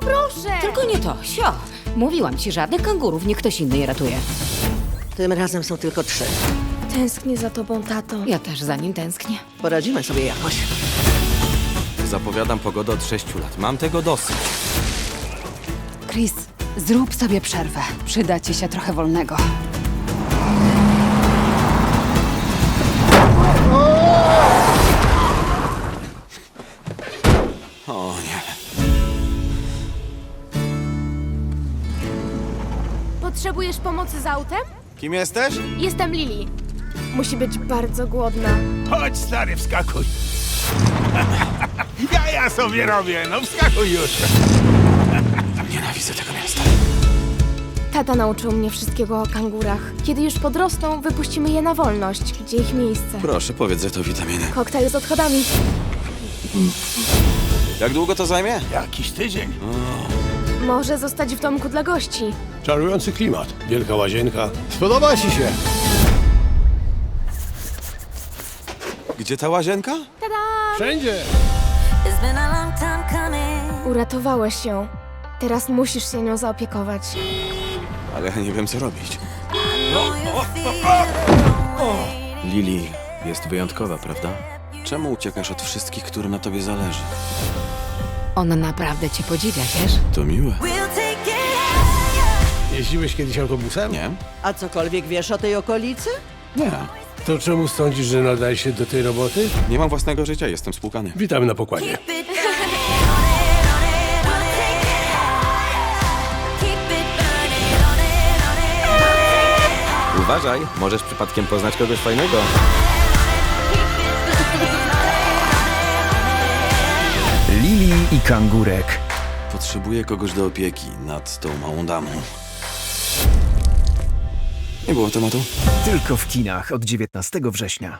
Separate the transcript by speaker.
Speaker 1: proszę!
Speaker 2: Tylko nie to, sio. Mówiłam ci, żadnych kangurów, niech ktoś inny je ratuje.
Speaker 3: Tym razem są tylko trzy.
Speaker 1: Tęsknię za tobą, tato.
Speaker 2: Ja też za nim tęsknię.
Speaker 3: Poradzimy sobie jakoś.
Speaker 4: Zapowiadam pogodę od 6 lat. Mam tego dosyć.
Speaker 5: Chris, zrób sobie przerwę. Przyda ci się trochę wolnego.
Speaker 4: O nie.
Speaker 1: Potrzebujesz pomocy z autem?
Speaker 4: Kim jesteś?
Speaker 1: Jestem Lili. Musi być bardzo głodna.
Speaker 6: Chodź, stary, wskakuj. Ja ja sobie robię, no wskakuj już.
Speaker 4: Nienawidzę tego miasta.
Speaker 1: Tata nauczył mnie wszystkiego o kangurach. Kiedy już podrosną, wypuścimy je na wolność, gdzie ich miejsce.
Speaker 4: Proszę, powiedz, że to witaminy.
Speaker 1: Koktajl z odchodami.
Speaker 4: Jak długo to zajmie?
Speaker 6: Jakiś tydzień.
Speaker 1: Może zostać w domku dla gości.
Speaker 7: Czarujący klimat, wielka łazienka. Spodoba ci się.
Speaker 4: Gdzie ta łazienka?
Speaker 7: Wszędzie.
Speaker 8: It's been a long time coming.
Speaker 1: Uratowałeś ją. Teraz musisz się nią zaopiekować.
Speaker 4: Ale ja nie wiem, co robić.
Speaker 8: Feel the way.
Speaker 4: Lili jest wyjątkowa, prawda? Czemu uciekasz od wszystkich, którym na tobie zależy?
Speaker 2: On naprawdę cię podziwia, wiesz?
Speaker 4: To miłe.
Speaker 7: Jeździłeś kiedyś autobusem?
Speaker 4: Nie?
Speaker 3: A cokolwiek wiesz o tej okolicy?
Speaker 4: Nie.
Speaker 7: To czemu sądzisz, że nadaje się do tej roboty?
Speaker 4: Nie mam własnego życia, jestem spłukany.
Speaker 7: Witamy na pokładzie.
Speaker 4: Uważaj, możesz przypadkiem poznać kogoś fajnego.
Speaker 9: Lili i kangurek.
Speaker 4: Potrzebuję kogoś do opieki nad tą małą damą. Nie było tematu?
Speaker 9: Tylko w kinach od 19 września.